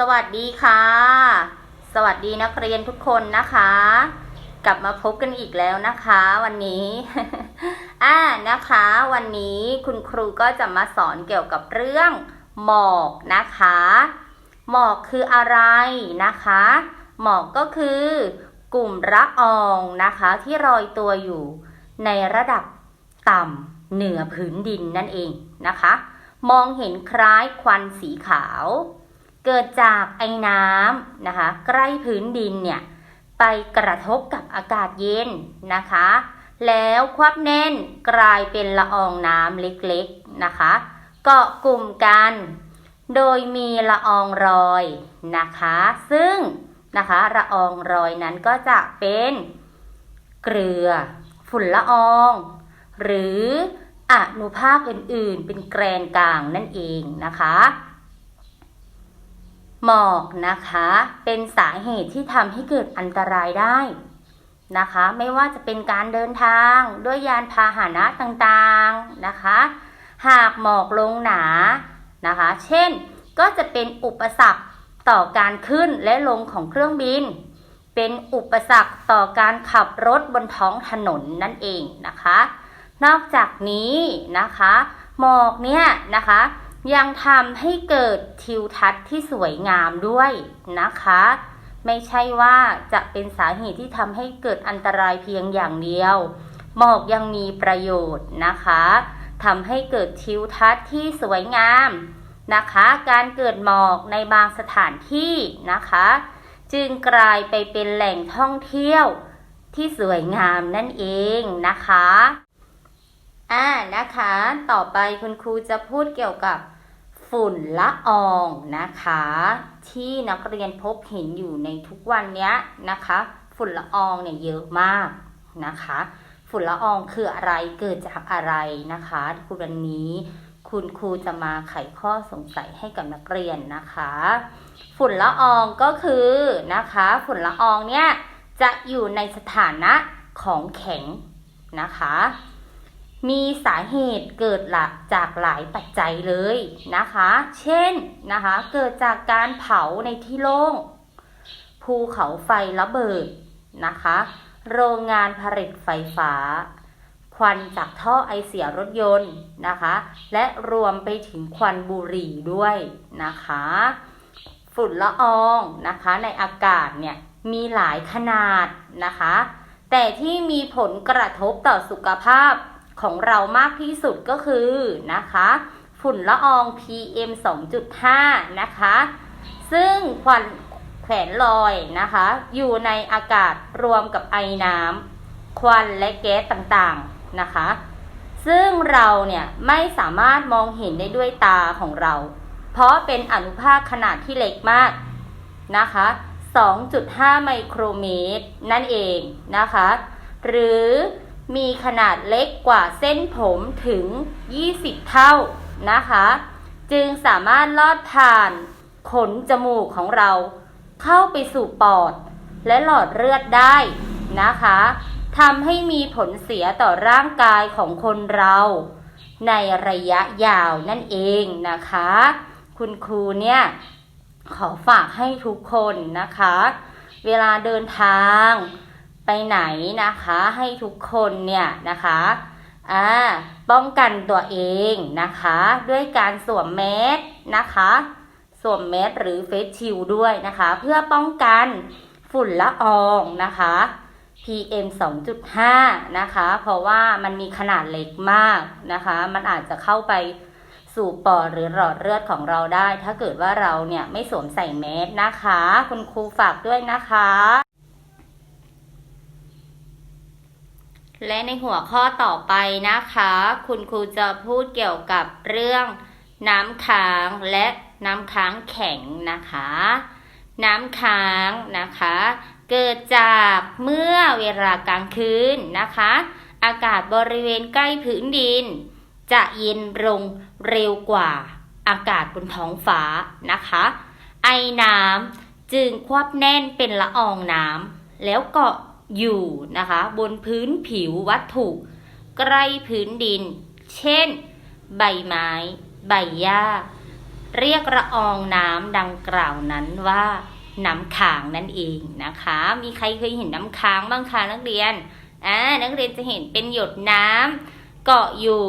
สวัสดีค่ะ สวัสดีนักเรียนทุกคนนะคะ กลับมาพบกันอีกแล้วนะคะ วันนี้อ่านะคะ วันนี้คุณครูก็จะมาสอนเกี่ยวกับเรื่อง หมอกนะคะ หมอกคืออะไรนะคะ หมอกก็คือกลุ่มละอองนะคะ ที่ลอยตัวอยู่ ในระดับต่ำเหนือพื้นดินนั่นเองนะคะ มองเห็นคล้ายควันสีขาว เกิดจากไอ้น้ำนะคะใกล้พื้นดินเนี่ยไปกระทบกับอากาศเย็นนะคะ แล้วควับแน่นกลายเป็นละอองน้ำเล็กๆนะคะ เกาะกลุ่มกัน โดยมีละอองรอยนะคะ ซึ่งนะคะละอองรอยนั้นก็จะเป็นเกลือ ฝุ่นละออง หรืออนุภาคอื่นๆ เป็นแกรนกลางนั่นเองนะคะ หมอกนะคะ เป็นสาเหตุที่ทำให้เกิดอันตรายได้นะคะ ไม่ว่าจะเป็นการเดินทางด้วยยานพาหนะต่างๆนะคะ หากหมอกลงหนานะคะ เช่นก็จะเป็นอุปสรรคต่อการขึ้นและลงของเครื่องบิน เป็นอุปสรรคต่อการขับรถบนท้องถนนนั่นเองนะคะ นอกจากนี้นะคะ หมอกเนี่ยนะคะ ยังทำให้เกิดทิวทัศน์ที่สวยงามด้วยนะคะ ไม่ใช่ว่าจะเป็นสาเหตุที่ทำให้เกิดอันตรายเพียงอย่างเดียว หมอกยังมีประโยชน์นะคะทำให้เกิดทิวทัศน์ที่สวยงามนะคะ การเกิดหมอกในบางสถานที่นะคะ จึงกลายไปเป็นแหล่งท่องเที่ยวที่สวยงามนั่นเองนะคะอ่านะคะ ต่อไปคุณครูจะพูดเกี่ยวกับ ฝุ่นละอองนะคะ ที่นักเรียนพบเห็นอยู่ในทุกวันนี้นะคะ ฝุ่นละอองเนี่ยเยอะมากนะคะ ฝุ่นละอองคืออะไรเกิดจากอะไรนะคะคุณวันนี้คุณครูจะมาไขข้อสงสัยให้กับนักเรียนนะคะ ฝุ่นละอองก็คือนะคะ ฝุ่นละอองเนี่ยจะอยู่ในสถานะของแข็งนะคะ มีสาเหตุเกิดหลักจากหลายปัจจัยเลยนะคะ เช่นนะคะ เกิดจากการเผาในที่โล่ง ภูเขาไฟระเบิดนะคะ โรงงานผลิตไฟฟ้า ควันจากท่อไอเสียรถยนต์นะคะ และรวมไปถึงควันบุหรี่ด้วยนะคะ ฝุ่นละอองนะคะในอากาศเนี่ยมีหลายขนาดนะคะ แต่ที่มีผลกระทบต่อสุขภาพ ของเรามากที่สุดก็คือนะคะ ฝุ่นละออง PM 2.5 นะคะ ซึ่งควันแขวนลอยนะคะ อยู่ในอากาศรวมกับไอน้ำควันและแก๊สต่างๆนะคะ ซึ่งเราเนี่ยไม่สามารถมองเห็นได้ด้วยตาของเรา เพราะเป็นอนุภาคขนาดที่เล็กมากนะคะ 2.5 ไมโครเมตร นั่นเองนะคะ หรือ มีขนาดเล็กกว่าเส้นผมถึง 20 เท่านะคะ จึงสามารถลอดผ่านขนจมูกของเราเข้าไปสู่ปอด และหลอดเลือดได้นะคะทำให้มีผลเสียต่อร่างกายของคนเรา ในระยะยาวนั่นเองนะคะ คุณครูเนี่ย ขอฝากให้ทุกคนนะคะ เวลาเดินทาง ไปไหนนะคะให้ทุกคนเนี่ยนะคะอ่าป้องกันตัวเองนะคะ ด้วยการสวมแมสนะคะ สวมแมสหรือเฟสชิลด้วยนะคะ เพื่อป้องกันฝุ่นละอองนะคะ PM 2.5 นะคะ เพราะว่ามันมีขนาดเล็กมากนะคะ มันอาจจะเข้าไปสู่ปอดหรือหลอดเลือดของเราได้ ถ้าเกิดว่าเราเนี่ยไม่สวมใส่แมสนะคะ คุณครูฝากด้วยนะคะ และในหัวข้อต่อไปนะคะ คุณครูจะพูดเกี่ยวกับเรื่องน้ำค้างและน้ำค้างแข็งนะคะ น้ำค้างนะคะ เกิดจากเมื่อเวลากลางคืนนะคะ อากาศบริเวณใกล้พื้นดิน จะเย็นลงเร็วกว่าอากาศบนท้องฟ้านะคะ ไอน้ำจึงควบแน่นเป็นละอองน้ำแล้วเกาะ อยู่นะคะ บนพื้นผิววัตถุใกล้พื้นดิน เช่น ใบไม้ ใบหญ้า เรียกละอองน้ำดังกล่าวนั้นว่าน้ำค้างนั่นเองนะคะ มีใครเคยเห็นน้ำค้างบ้างคะนักเรียนอ่านักเรียนจะเห็นเป็นหยดน้ำเกาะอยู่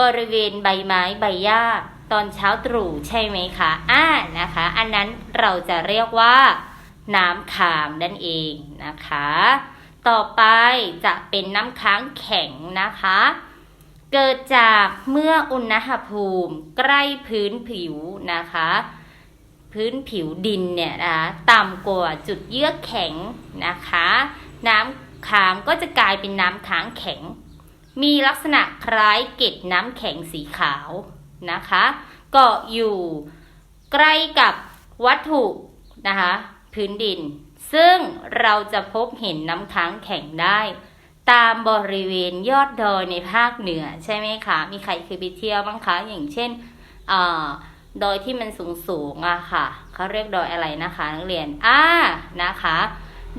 บริเวณใบไม้ใบหญ้าตอนเช้าตรู่ใช่ไหมคะอ่านะคะ อันนั้นเราจะเรียกว่าน้ำค้างนั่นเองนะคะ ต่อไปจะเป็นน้ำค้างแข็งนะคะ เกิดจากเมื่ออุณหภูมิใกล้พื้นผิวนะคะ พื้นผิวดินเนี่ยนะคะต่ำกว่าจุดเยือกแข็งนะคะ น้ำค้างก็จะกลายเป็นน้ำค้างแข็ง มีลักษณะคล้ายเกล็ดน้ำแข็งสีขาวนะคะเกาะอยู่ใกล้กับวัตถุนะคะ พื้นดิน ซึ่งเราจะพบเห็นน้ำค้างแข็งได้ ตามบริเวณยอดดอยในภาคเหนือใช่ไหมคะ มีใครเคยไปเที่ยวบ้างคะ อย่างเช่นอดอยที่มันสูงสูงอะค่ะ เขาเรียกดอยอะไรนะคะนักเรียน อ่า นะคะ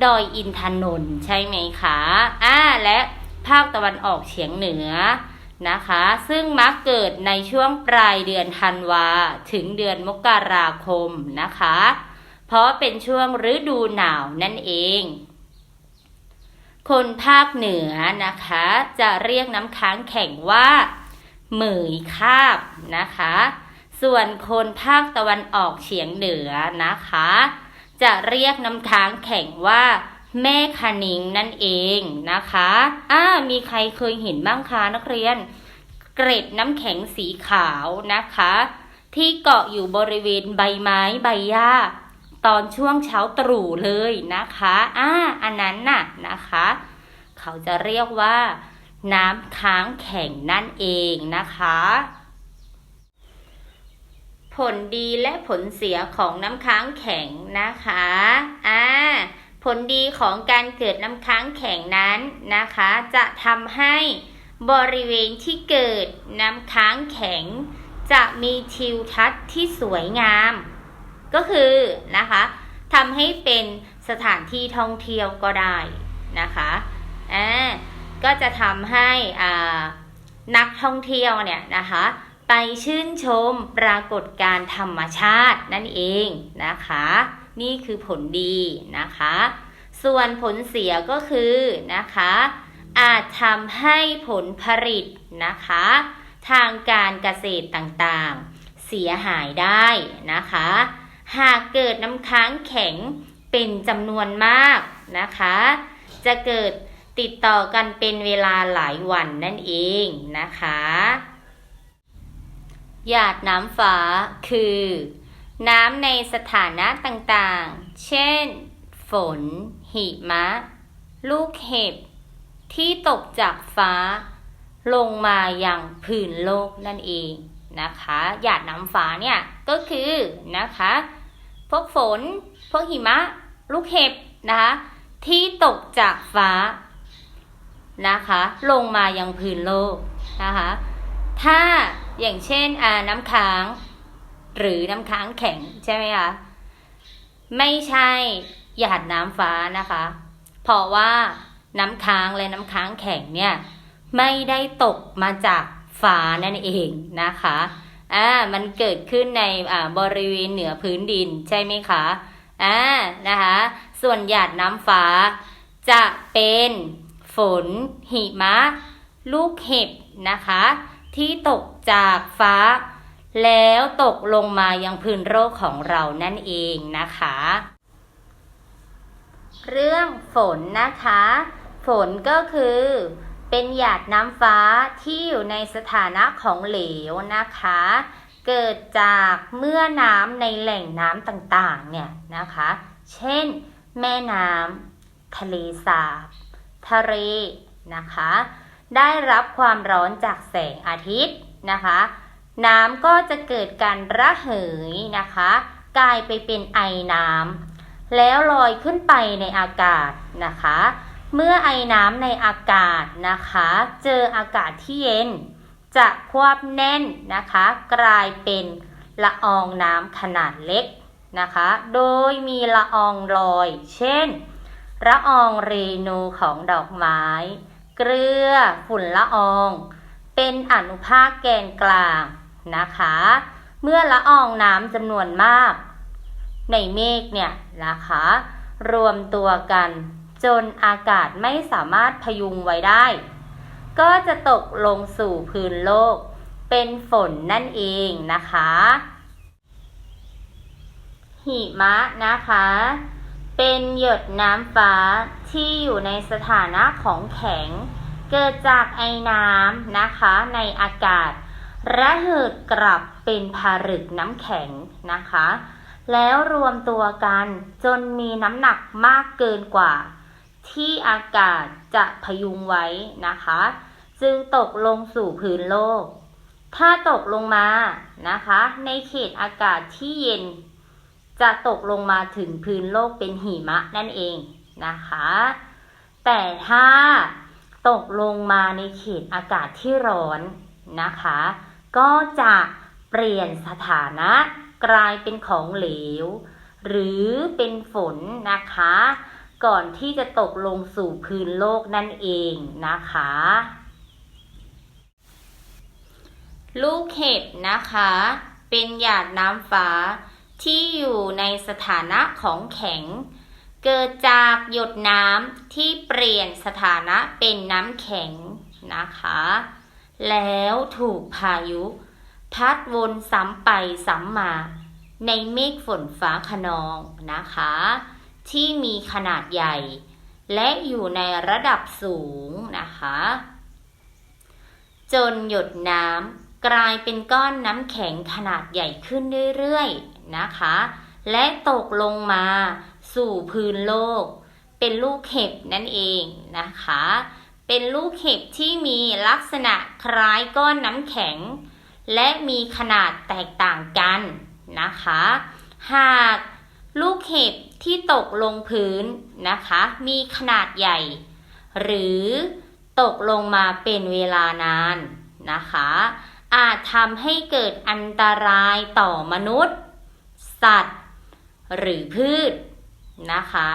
ดอยอินทนนท์ใช่ไหมคะ อ่า และภาคตะวันออกเฉียงเหนือนะคะ ซึ่งมักเกิดในช่วงปลายเดือนธันวา ถึงเดือนมกราคมนะคะ เพราะเป็นช่วงฤดูหนาวนั่นเอง คนภาคเหนือนะคะ จะเรียกน้ำค้างแข็งว่า เหมยคาบนะคะ ส่วนคนภาคตะวันออกเฉียงเหนือนะคะ จะเรียกน้ำค้างแข็งว่าแม่คณิงนั่นเองนะคะอ่ามีใครเคยเห็นบ้างคะนักเรียน เกร็ดน้ำแข็งสีขาวนะคะ ที่เกาะอยู่บริเวณใบไม้ใบหญ้า ตอนช่วงเช้าตรู่เลยนะคะอ่าอันนั้นน่ะนะคะ เขาจะเรียกว่า น้ำค้างแข็งนั่นเองนะคะ ผลดีและผลเสียของน้ำค้างแข็งนะคะอ่าผลดีของการเกิดน้ำค้างแข็งนั้นนะคะ จะทำให้บริเวณที่เกิดน้ำค้างแข็ง จะมีทิวทัศน์ที่สวยงาม ก็คือนะคะทำให้เป็นสถานที่ท่องเที่ยวก็ได้นะคะอ่าก็จะทำให้อ่านักท่องเที่ยวเนี่ยนะคะไปชื่นชมปรากฏการธรรมชาตินั่นเองนะคะ นี่คือผลดีนะคะ ส่วนผลเสียก็คือนะคะ อาจทำให้ผลผลิตนะคะ ทางการเกษตรต่างๆ เสียหายได้นะคะ หากเกิดน้ำค้างแข็งเป็นจำนวนมากนะคะ จะเกิดติดต่อกันเป็นเวลาหลายวันนั่นเองนะคะ หยาดน้ำฟ้าคือ น้ำในสถานะต่างๆ เช่น ฝน หิมะ ลูกเห็บ ที่ตกจากฟ้า ลงมาอย่างผืนโลกนั่นเองนะคะ หยาดน้ำฟ้าเนี่ย ก็คือนะคะ พวกฝน พวกหิมะ ลูกเห็บนะคะ ที่ตกจากฟ้านะคะ ลงมายังพื้นโลกนะคะ ถ้าอย่างเช่นน้ำค้าง หรือน้ำค้างแข็งใช่ไหมคะไม่ใช่หยาดน้ำฟ้านะคะ เพราะว่าน้ำค้างและน้ำค้างแข็งเนี่ย ไม่ได้ตกมาจากฟ้านั่นเองนะคะ อ่ามันเกิดขึ้นในอ่าบริเวณเหนือพื้นดินใช่ไหมคะอ่านะคะส่วนหยาดน้ำฟ้า จะเป็นฝน หิมะ ลูกเห็บนะคะ ที่ตกจากฟ้า แล้วตกลงมายังพื้นโลกของเรานั่นเองนะคะ เรื่องฝนนะคะ ฝนก็คือ เป็นหยาดน้ำฟ้าที่อยู่ในสถานะของเหลวนะคะ เกิดจากเมื่อน้ำในแหล่งน้ำต่างๆเนี่ยนะคะ เช่น แม่น้ำทะเลสาบ ทะเลนะคะ ได้รับความร้อนจากแสงอาทิตย์นะคะ น้ำก็จะเกิดการระเหยนะคะ กลายไปเป็นไอน้ำแล้วลอยขึ้นไปในอากาศนะคะ เมื่อไอน้ำในอากาศนะคะ เจออากาศที่เย็น จะควบแน่นนะคะ กลายเป็นละอองน้ำขนาดเล็กนะคะ โดยมีละอองลอย เช่น ละอองเรนูของดอกไม้ เกลือฝุ่นละออง เป็นอนุภาคแกนกลางนะคะ เมื่อละอองน้ำจำนวนมาก ในเมฆเนี่ยนะคะ รวมตัวกัน จนอากาศไม่สามารถพยุงไว้ได้ ก็จะตกลงสู่พื้นโลก เป็นฝนนั่นเองนะคะ หิมะนะคะ เป็นหยดน้ำฟ้าที่อยู่ในสถานะของแข็ง เกิดจากไอน้ำนะคะในอากาศ ระเหิดกลับเป็นผารึกน้ำแข็งนะคะแล้วรวมตัวกันจนมีน้ำหนักมากเกินกว่า ที่อากาศจะพยุงไว้นะคะ จึงตกลงสู่พื้นโลก ถ้าตกลงมานะคะ ในเขตอากาศที่เย็น จะตกลงมาถึงพื้นโลกเป็นหิมะนั่นเองนะคะ แต่ถ้าตกลงมาในเขตอากาศที่ร้อนนะคะ ก็จะเปลี่ยนสถานะกลายเป็นของเหลว หรือเป็นฝนนะคะ ก่อนที่จะตกลงสู่พื้นโลกนั่นเองนะคะ ลูกเห็บนะคะ เป็นหยาดน้ำฟ้าที่อยู่ในสถานะของแข็ง เกิดจากหยดน้ำที่เปลี่ยนสถานะเป็นน้ำแข็งนะคะ แล้วถูกพายุ พัดวนซ้ำไปซ้ำมา ในเมฆฝนฟ้าขนองนะคะ ที่มีขนาดใหญ่ และอยู่ในระดับสูงนะคะ จนหยดน้ำกลายเป็นก้อนน้ำแข็งขนาดใหญ่ขึ้นเรื่อยๆนะคะ และตกลงมาสู่พื้นโลก เป็นลูกเห็บนั่นเองนะคะ เป็นลูกเห็บที่มีลักษณะคล้ายก้อนน้ำแข็ง และมีขนาดแตกต่างกันนะคะ หากลูกเห็บ ที่ตกลงพื้นนะคะ มีขนาดใหญ่ หรือตกลงมาเป็นเวลานานนะคะ อาจทำให้เกิดอันตรายต่อมนุษย์ สัตว์ หรือพืชนะคะ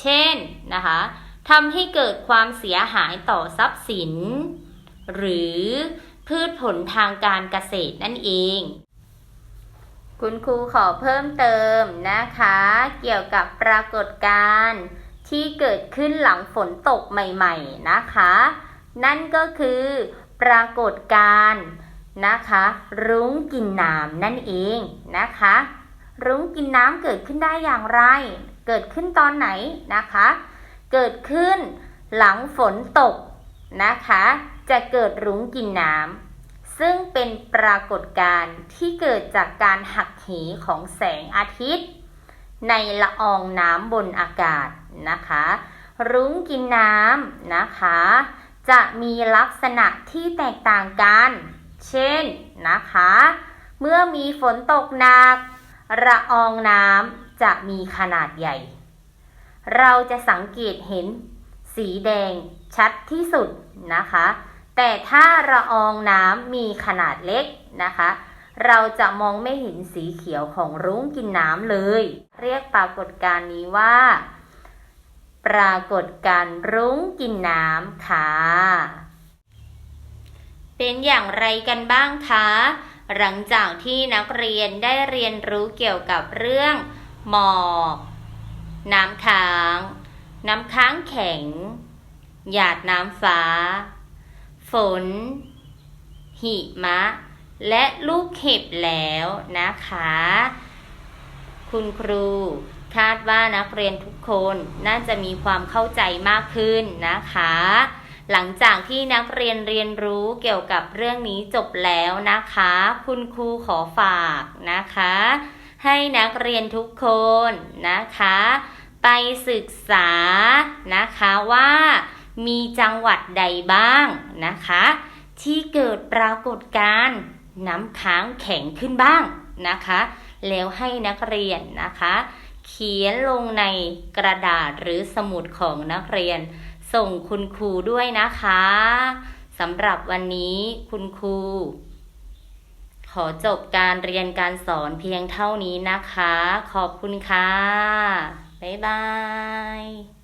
เช่นนะคะทำให้เกิดความเสียหายต่อทรัพย์สิน หรือพืชผลทางการเกษตรนั่นเอง คุณครูขอเพิ่มเติมนะคะ เกี่ยวกับปรากฏการณ์ที่เกิดขึ้นหลังฝนตกใหม่ๆนะคะ นั่นก็คือปรากฏการณ์นะคะ รุ้งกินน้ำนั่นเองนะคะ รุ้งกินน้ำเกิดขึ้นได้อย่างไร เกิดขึ้นตอนไหนนะคะ เกิดขึ้นหลังฝนตกนะคะ จะเกิดรุ้งกินน้ำ ซึ่งเป็นปรากฏการณ์ที่เกิดจากการหักเหของแสงอาทิตย์ ในละอองน้ำบนอากาศนะคะ รุ้งกินน้ำนะคะ จะมีลักษณะที่แตกต่างกัน เช่นนะคะ เมื่อมีฝนตกหนักละอองน้ำจะมีขนาดใหญ่ เราจะสังเกตเห็นสีแดงชัดที่สุดนะคะ แต่ถ้าละอองน้ำมีขนาดเล็กนะคะ เราจะมองไม่เห็นสีเขียวของรุ้งกินน้ำเลย เรียกปรากฏการณ์นี้ว่า ปรากฏการณ์รุ้งกินน้ำค่ะ เป็นอย่างไรกันบ้างคะ หลังจากที่นักเรียนได้เรียนรู้เกี่ยวกับเรื่องหมอกน้ำค้าง น้ำค้างแข็ง หยาดน้ำฟ้า ฝน หิมะ และลูกเห็บแล้วนะคะ คุณครูคาดว่านักเรียนทุกคนน่าจะมีความเข้าใจมากขึ้นนะคะ หลังจากที่นักเรียนเรียนรู้เกี่ยวกับเรื่องนี้จบแล้วนะคะ คุณครูขอฝากนะคะ ให้นักเรียนทุกคนนะคะ ไปศึกษานะคะว่า มีจังหวัดใดบ้างนะคะ ที่เกิดปรากฏการณ์น้ำค้างแข็งขึ้นบ้างนะคะ แล้วให้นักเรียนนะคะ เขียนลงในกระดาษหรือสมุดของนักเรียน ส่งคุณครูด้วยนะคะสำหรับวันนี้คุณครู ขอจบการเรียนการสอนเพียงเท่านี้นะคะ ขอบคุณค่ะ บ๊ายบาย